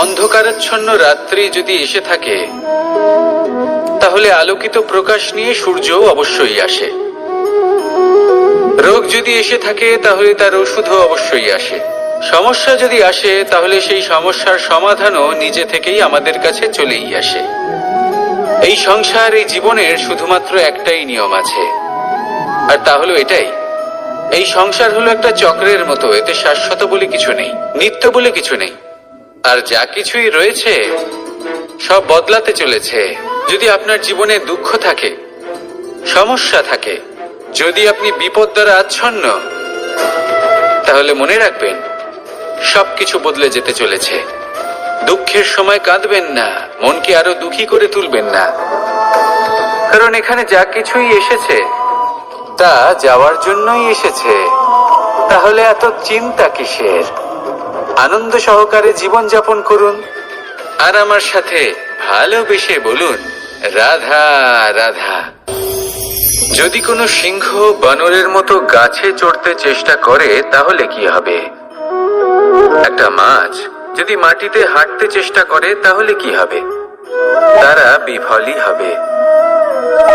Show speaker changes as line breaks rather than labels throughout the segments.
অন্ধকারাচ্ছন্ন রাত্রি যদি এসে থাকে, তাহলে আলোকিত প্রকাশ নিয়ে সূর্যও অবশ্যই আসে। রোগ যদি এসে থাকে, তাহলে তার ওষুধও অবশ্যই আসে। সমস্যা যদি আসে, তাহলে সেই সমস্যার সমাধানও নিজে থেকেই আমাদের কাছে চলেই আসে। এই সংসার, এই জীবনের শুধুমাত্র একটাই নিয়ম আছে। আর তা হলো এটাই। এই সংসার হলো একটা চক্রের মতো, এতে শাশ্বত বলে কিছু নেই, নিত্য বলে কিছু নেই। আর যা কিছুই রয়েছে, সব বদলাতে চলেছে। যদি আপনার জীবনে দুঃখ থাকে, সমস্যা থাকে, যদি আপনি বিপদ দ্বারা আচ্ছন্ন, তাহলে মনে রাখবেন, সবকিছু বদলে যেতে চলেছে। দুঃখের সময় কাঁদবেন না, মনকে আরও দুঃখী করে তুলবেন না। কারণ এখানে যা কিছুই এসেছে, তা যাওয়ার জন্যই এসেছে। তাহলে এত চিন্তা কিসের? আনন্দ সহকারে জীবন যাপন করুন। আর আমার সাথে ভালোবেসে বলুন, রাধা রাধা। যদি কোনো সিংহ বানরের মতো গাছে চড়তে চেষ্টা করে, তাহলে কি হবে? একটা মাছ যদি মাটিতে হাঁটতে চেষ্টা করে, তাহলে কি হবে? তারা বিফলই হবে।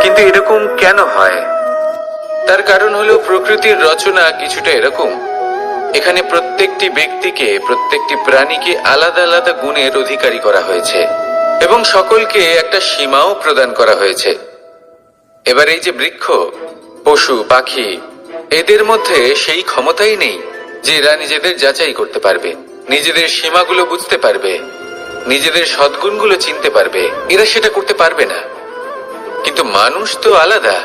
কিন্তু এরকম কেন হয়? তার কারণ হলো প্রকৃতির রচনা কিছুটা এরকম। এখানে প্রত্যেকটি ব্যক্তিকে, প্রত্যেকটি প্রাণীকে আলাদা আলাদা গুণের অধিকারী করা হয়েছে এবং সকলকে একটা সীমাও প্রদান করা হয়েছে। এবার এই যে বৃক্ষ, পশু, পাখি, এদের মধ্যে সেই ক্ষমতাই নেই যে এরা নিজেদের যাচাই করতে পারবে, নিজেদের সীমাগুলো বুঝতে পারবে, নিজেদের সদ্গুণগুলো চিনতে পারবে। এরা সেটা করতে পারবে না। কিন্তু মানুষ তো আলাদা।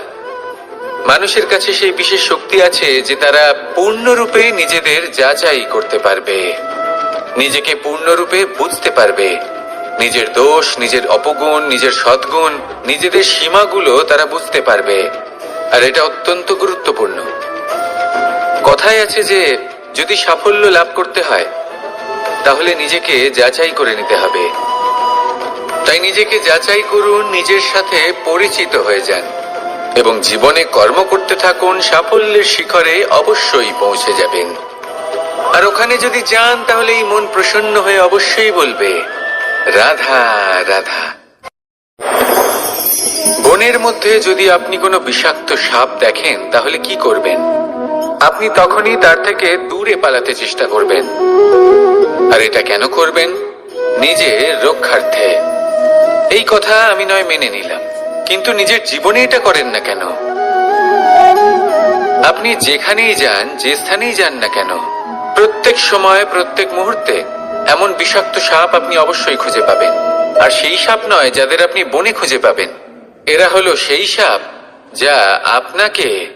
মানুষের কাছে সেই বিশেষ শক্তি আছে যে তারা পূর্ণরূপে নিজেদের যাচাই করতে পারবে। নিজেকে পূর্ণরূপে বুঝতে পারবে। নিজের দোষ, নিজের অপগুণ, নিজের সদ্গুণ, নিজেদের সীমাগুলো তারা বুঝতে পারবে। আর এটা অত্যন্ত গুরুত্বপূর্ণ। কথায় আছে যে, যদি সাফল্য লাভ করতে হয়, তাহলে নিজেকে যাচাই করে নিতে হবে। তাই নিজেকে যাচাই করুন, নিজের সাথে পরিচিত হয়ে যান। এবং জীবনে কর্ম করতে থাকুন, সাফল্যের শিখরে অবশ্যই পৌঁছে যাবেন। আর ওখানে যদি যান, তাহলে এই মন প্রসন্ন হয়ে অবশ্যই বলবে, রাধা রাধা। বনের মধ্যে যদি আপনি কোনো বিষাক্ত সাপ দেখেন, তাহলে কি করবেন? আপনি তখনই তার থেকে দূরে পালাতে চেষ্টা করবেন। আর এটা কেন করবেন? নিজের রক্ষার্থে। এই কথা আমি নয় মেনে নিলাম। কিন্তু নিজের জীবনে এটা করেন না কেন? আপনি যেখানেই যান, যে স্থানেই যান না কেন, প্রত্যেক সময়, প্রত্যেক মুহূর্তে এমন বিষাক্ত সাপ আপনি অবশ্যই খুঁজে পাবেন। আর সেই সাপ নয় যাদের আপনি বনে খুঁজে পাবেন। এরা হলো সেই সাপ যা আপনাকে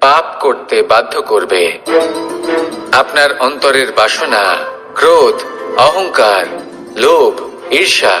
পাপ করতে বাধ্য করবে। আপনার অন্তরের বাসনা, ক্রোধ, অহংকার, লোভ, ঈর্ষা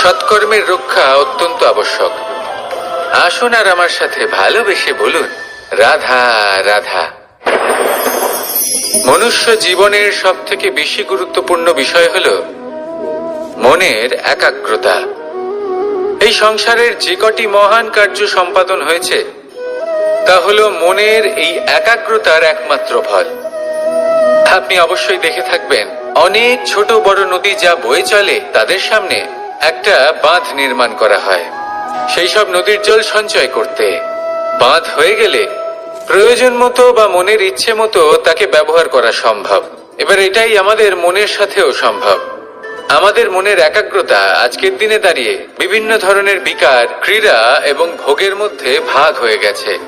সৎকর্মের রক্ষা অত্যন্ত আবশ্যক। আসুন আর আমার সাথে ভালোবেসে বলুন, রাধা রাধা। মনুষ্য জীবনের সব থেকে বেশি গুরুত্বপূর্ণ বিষয় হল মনের একাগ্রতা। এই সংসারের যে কটি মহান কার্য সম্পাদন হয়েছে, তা হল মনের এই একাগ্রতার একমাত্র ফল। আপনি অবশ্যই দেখে থাকবেন, অনেক ছোট বড় নদী যা বয়ে চলে তাদের সামনে। একটা বাঁধ নির্মাণ করা হয়। সেই সব নদীর জল সঞ্চয় করতে। বাঁধ হয়ে গেলে প্রয়োজন মতো বা মনের ইচ্ছে মতো তাকে ব্যবহার করা সম্ভব। এবার এটাই আমাদের মনের সাথেও সম্ভব। আমাদের মনের একাগ্রতা আজকের দিনে দাঁড়িয়ে বিভিন্ন ধরনের বিকার, ক্রীড়া এবং ভোগের মধ্যে ভাগ হয়ে গেছে।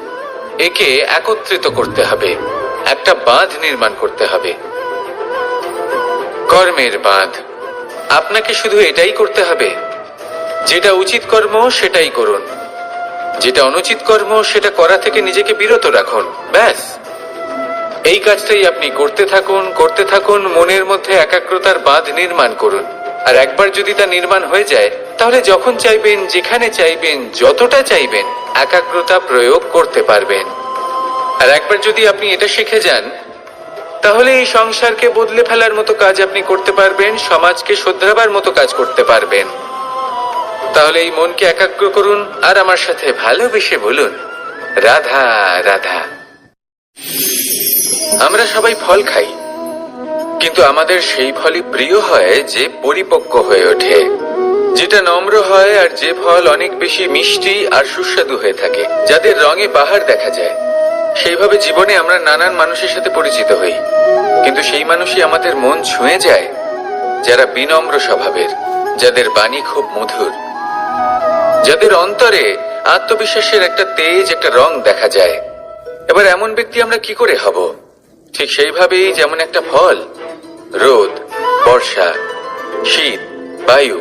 একে একত্রিত করতে হবে। একটা বাঁধ নির্মাণ করতে হবে। কর্মের বাঁধ। আপনাকে শুধু এটাই করতে হবে। যেটা উচিত কর্ম, সেটাই করুন। যেটা অনুচিত কর্ম, সেটা করা থেকে নিজেকে বিরত রাখুন। ব্যাস। এই কাজটাই আপনি করতে থাকুন করতে থাকুন, মনের মধ্যে একাগ্রতার বাঁধ নির্মাণ করুন। আর একবার যদি তা নির্মাণ হয়ে যায়, তাহলে যখন চাইবেন, যেখানে চাইবেন, যতটা চাইবেন, একাগ্রতা প্রয়োগ করতে পারবেন। আর একবার যদি আপনি এটা শিখে যান তাহলে এই সংসারকে বদলে ফেলার মতো কাজ আপনি করতে পারবেন, সমাজকে শোধরাবার মতো কাজ করতে পারবেন। তাহলে এই মনকে একাগ্র করুন আর আমার সাথে ভালোবেসে বলুন, রাধা রাধা। আমরা সবাই ফল খাই, কিন্তু আমাদের সেই ফলই প্রিয় হয় যে পরিপক্ক হয়ে ওঠে, যেটা নম্র হয় আর যে ফল অনেক বেশি মিষ্টি আর সুস্বাদু হয়ে থাকে, যাদের রঙে পাহাড় দেখা যায়। সেইভাবে জীবনে আমরা নানান মানুষের সাথে পরিচিত হই। কিন্তু সেই মানুষই আমাদের মন ছুঁয়ে যায়, যারা বিনম্র স্বভাবের, যাদের বাণী খুব মধুর। যাদের অন্তরে আত্মবিশ্বাসের একটা তেজ, একটা রং দেখা যায়। এবার এমন ব্যক্তি আমরা কি করে হব? ঠিক সেইভাবেই যেমন একটা ফল, রোদ, বর্ষা, শীত, বায়ু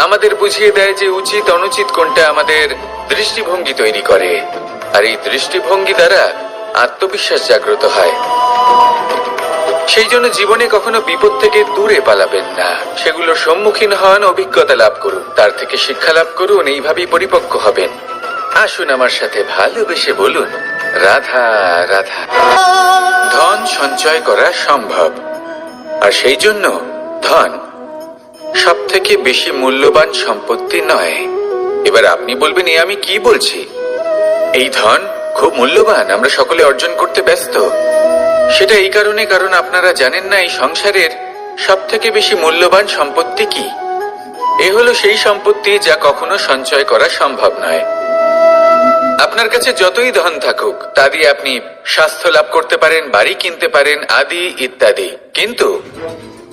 আমাদের বুঝিয়ে দেয় যে উচিত অনুচিত কোনটা আমাদের দৃষ্টিভঙ্গি তৈরি করে। আর এই দৃষ্টিভঙ্গি দ্বারা আত্মবিশ্বাস জাগ্রত হয়। সেই জন্য জীবনে কখনো বিপদ থেকে দূরে পালাবেন না। সেগুলোর সম্মুখীন হন, অভিজ্ঞতা লাভ করুন, তার থেকে শিক্ষা লাভ করুন, এইভাবেই পরিপক্ক হবেন। আসুন আমার সাথে ভালোবেসে বলুন, রাধা রাধা। ধন সঞ্চয় করা সম্ভব। আর সেই জন্য ধন সব থেকে বেশি মূল্যবান সম্পত্তি নয়। এবার আপনি বলবেন, এ আমি কি বলছি? এই ধন খুব মূল্যবান, আমরা সকলে অর্জন করতে ব্যস্ত। সেটা এই কারণে, কারণ আপনারা জানেন না, এই সংসারের সব থেকে বেশি মূল্যবান সম্পত্তি কি। এ হলো সেই সম্পত্তি যা কখনো সঞ্চয় করা সম্ভব নয়। আপনার কাছে যতই ধন থাকুক, তা দিয়ে আপনি স্বাস্থ্য লাভ করতে পারেন, বাড়ি কিনতে পারেন, আদি ইত্যাদি। কিন্তু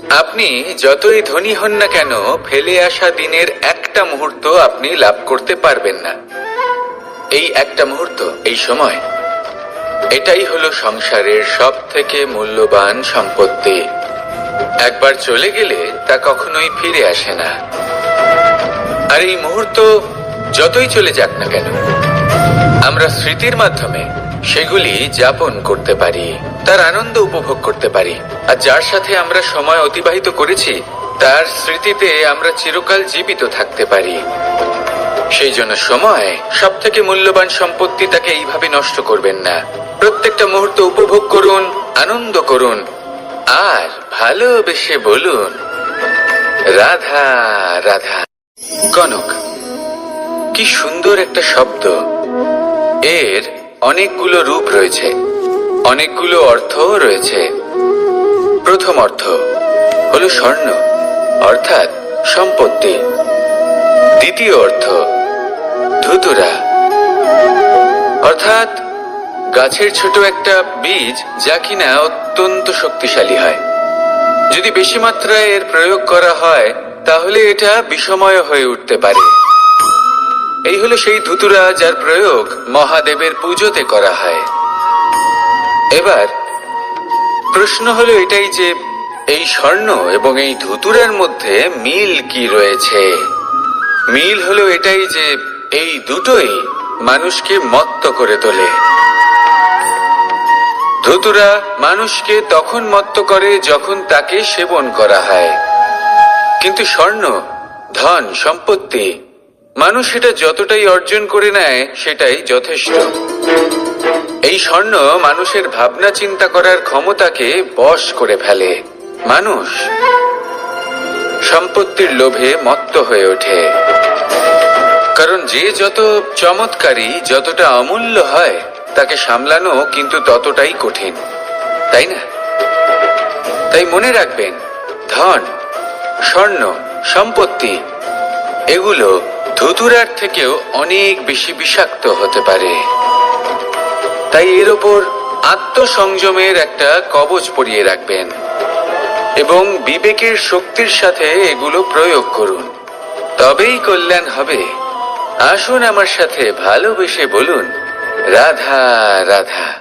আপনি যতই ধনী হন না কেন, ফেলে আসা দিনের একটা মুহূর্ত আপনি লাভ করতে পারবেন না। এই একটা মুহূর্ত, এই সময়, এটাই হলো সংসারের সব থেকে মূল্যবান সম্পত্তি। একবার চলে গেলে তা কখনোই ফিরে আসে না। আর এই মুহূর্ত যতই চলে যাক না কেন, আমরা স্মৃতির মাধ্যমে সেগুলি যাপন করতে পারি, তার আনন্দ উপভোগ করতে পারি। আর যার সাথে আমরা সময় অতিবাহিত করেছি, তার স্মৃতিতে আমরা চিরকাল জীবিত থাকতে পারি। সেই জন্য সময় সব থেকে মূল্যবান সম্পত্তি তাকে এইভাবে নষ্ট করবেন না। প্রত্যেকটা মুহূর্ত উপভোগ করুন, আনন্দ করুন, আর ভালোবেসে বলুন, রাধা রাধা। কনক, কি সুন্দর একটা শব্দ। এর অনেকগুলো রূপ রয়েছে, অনেকগুলো অর্থও রয়েছে। প্রথম অর্থ হল স্বর্ণ, অর্থাৎ সম্পত্তি। দ্বিতীয় অর্থ ধুতুরা, অর্থাৎ গাছের ছোট একটা বীজ যা কিনা অত্যন্ত শক্তিশালী হয়। যদি বেশি মাত্রায় এর প্রয়োগ করা হয়, তাহলে এটা বিষময় হয়ে উঠতে পারে। এই হলো সেই ধুতুরা যার প্রয়োগ মহাদেবের পুজোতে করা হয়। এবার প্রশ্ন হলো এটাই যে এই স্বর্ণ এবং এই ধুতুরার মধ্যে মিল কি রয়েছে? মিল হলো এটাই যে এই দুটোই মানুষকে মত্ত করে তোলে। ধুতুরা মানুষকে তখন মত্ত করে যখন তাকে সেবন করা হয়। কিন্তু স্বর্ণ, ধন, সম্পত্তি, মানুষ সেটা যতটাই অর্জন করে নেয় সেটাই যথেষ্ট। এই স্বর্ণ মানুষের ভাবনা চিন্তা করার ক্ষমতাকে বশ করে ফেলে। মানুষ সম্পত্তির লোভে মত্ত হয়ে ওঠে। কারণ যে যত চমৎকারী, যতটা অমূল্য হয়, তাকে সামলানো কিন্তু ততটাই কঠিন। তাই না? তাই মনে রাখবেন, ধন, স্বর্ণ, সম্পত্তি, এগুলো ধুতুরার থেকেও অনেক বেশি বিষাক্ত হতে পারে। তাই এর ওপর আত্মসংযমের একটা কবচ পরিয়ে রাখবেন এবং বিবেকের শক্তির সাথে এগুলো প্রয়োগ করুন। তবেই কল্যাণ হবে। আসুন আমার সাথে ভালোবেসে বলুন, রাধা রাধা।